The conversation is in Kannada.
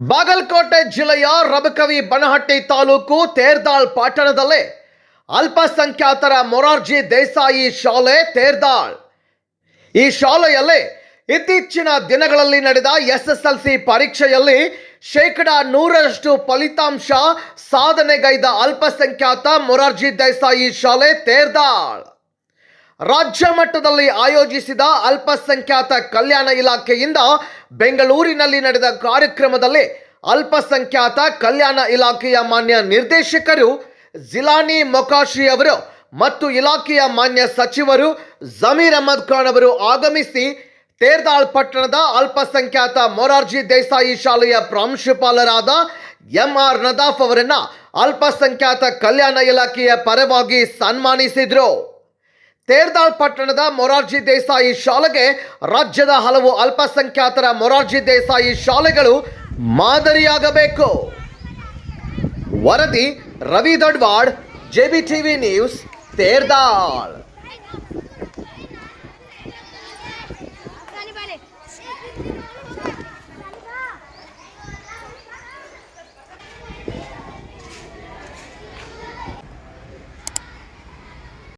ಬಾಗಲಕೋಟೆ ಜಿಲ್ಲೆಯ ರಬಕವಿ ಬನಹಟ್ಟಿ ತಾಲೂಕು ತೇರ್ದಾಳ್ ಪಟ್ಟಣದಲ್ಲಿ ಅಲ್ಪಸಂಖ್ಯಾತರ ಮೊರಾರ್ಜಿ ದೇಸಾಯಿ ಶಾಲೆ ತೇರ್ದಾಳ್. ಈ ಶಾಲೆಯಲ್ಲಿ ಇತ್ತೀಚಿನ ದಿನಗಳಲ್ಲಿ ನಡೆದ ಎಸ್ಎಸ್ಎಲ್ಸಿ ಪರೀಕ್ಷೆಯಲ್ಲಿ ಶೇಕಡ ನೂರರಷ್ಟು ಫಲಿತಾಂಶ ಸಾಧನೆಗೈದ ಅಲ್ಪಸಂಖ್ಯಾತ ಮೊರಾರ್ಜಿ ದೇಸಾಯಿ ಶಾಲೆ ತೇರ್ದಾಳ್. ರಾಜ್ಯ ಮಟ್ಟದಲ್ಲಿ ಆಯೋಜಿಸಿದ ಅಲ್ಪಸಂಖ್ಯಾತ ಕಲ್ಯಾಣ ಇಲಾಖೆಯಿಂದ ಬೆಂಗಳೂರಿನಲ್ಲಿ ನಡೆದ ಕಾರ್ಯಕ್ರಮದಲ್ಲಿ ಅಲ್ಪಸಂಖ್ಯಾತ ಕಲ್ಯಾಣ ಇಲಾಖೆಯ ಮಾನ್ಯ ನಿರ್ದೇಶಕರು ಜಿಲಾನಿ ಮೊಕಾಶಿ ಅವರು ಮತ್ತು ಇಲಾಖೆಯ ಮಾನ್ಯ ಸಚಿವರು ಜಮೀರ್ ಅಹಮದ್ ಖಾನ್ ಅವರು ಆಗಮಿಸಿ ತೇರ್ದಾಳ್ ಪಟ್ಟಣದ ಅಲ್ಪಸಂಖ್ಯಾತ ಮೊರಾರ್ಜಿ ದೇಸಾಯಿ ಶಾಲೆಯ ಪ್ರಾಂಶುಪಾಲರಾದ ಎಂ ಆರ್ ನದಾಫ್ ಅವರನ್ನ ಅಲ್ಪಸಂಖ್ಯಾತ ಕಲ್ಯಾಣ ಇಲಾಖೆಯ ಪರವಾಗಿ ಸನ್ಮಾನಿಸಿದ್ರು. ತೇರ್ದಾಳ್ ಪಟ್ಟಣದ ಮೊರಾರ್ಜಿ ದೇಸಾಯಿ ಶಾಲೆಗೆ ರಾಜ್ಯದ ಹಲವು ಅಲ್ಪಸಂಖ್ಯಾತರ ಮೊರಾರ್ಜಿ ದೇಸಾಯಿ ಶಾಲೆಗಳು ಮಾದರಿಯಾಗಬೇಕು. ವರದಿ Ravi Dodwad JB TV news, Terdal.